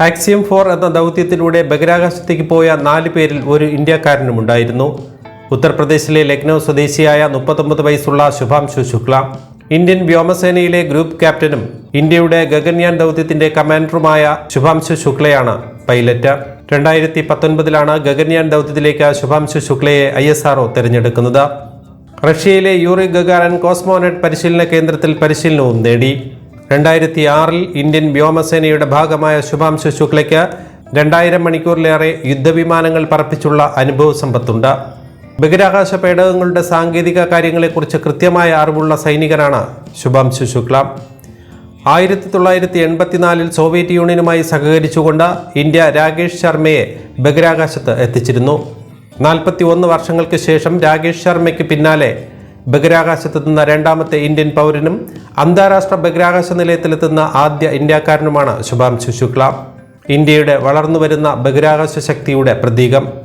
Axiom four എന്ന ദൗത്യത്തിലൂടെ ബഹിരാകാശത്തേക്ക് പോയ നാല് പേരിൽ ഒരു ഇന്ത്യക്കാരനുമുണ്ടായിരുന്നു. ഉത്തർപ്രദേശിലെ ലക്നൗ സ്വദേശിയായ മുപ്പത്തൊമ്പത് വയസ്സുള്ള ശുഭാംശു ശുക്ല ഇന്ത്യൻ വ്യോമസേനയിലെ ഗ്രൂപ്പ് ക്യാപ്റ്റനും ഇന്ത്യയുടെ ഗഗൻയാൻ ദൗത്യത്തിന്റെ കമാൻഡറുമായ ശുഭാംശു ശുക്ലയാണ് പൈലറ്റ്. രണ്ടായിരത്തി പത്തൊൻപതിലാണ് ഗഗൻയാൻ ദൗത്യത്തിലേക്ക് ശുഭാംശു ശുക്ലയെ ഐ എസ് ആർഒ തിരഞ്ഞെടുക്കുന്നത്. റഷ്യയിലെ യൂറി ഗഗാരൻ കോസ്മോനെറ്റ് പരിശീലന കേന്ദ്രത്തിൽ പരിശീലനവും നേടി. രണ്ടായിരത്തി ആറിൽ ഇന്ത്യൻ വ്യോമസേനയുടെ ഭാഗമായ ശുഭാംശു ശുക്ലയ്ക്ക് രണ്ടായിരം മണിക്കൂറിലേറെ യുദ്ധവിമാനങ്ങൾ പറപ്പിച്ചുള്ള അനുഭവ സമ്പത്തുണ്ട്. ബഹിരാകാശ പേടകങ്ങളുടെ സാങ്കേതിക കാര്യങ്ങളെക്കുറിച്ച് കൃത്യമായ അറിവുള്ള സൈനികനാണ് ശുഭാംശു ശുക്ല. ആയിരത്തി തൊള്ളായിരത്തി എൺപത്തിനാലിൽ സോവിയറ്റ് യൂണിയനുമായി സഹകരിച്ചുകൊണ്ട് ഇന്ത്യ രാകേഷ് ശർമ്മയെ ബഹിരാകാശത്ത് എത്തിച്ചിരുന്നു. നാൽപ്പത്തി ഒന്ന് വർഷങ്ങൾക്ക് ശേഷം രാകേഷ് ശർമ്മയ്ക്ക് പിന്നാലെ ബഹിരാകാശത്തെത്തുന്ന രണ്ടാമത്തെ ഇന്ത്യൻ പൗരനും അന്താരാഷ്ട്ര ബഹിരാകാശ നിലയത്തിലെത്തുന്ന ആദ്യ ഇന്ത്യക്കാരനുമാണ് ശുഭാംശു ശുക്ല. ഇന്ത്യയുടെ വളർന്നുവരുന്ന ബഹിരാകാശ ശക്തിയുടെ പ്രതീകം.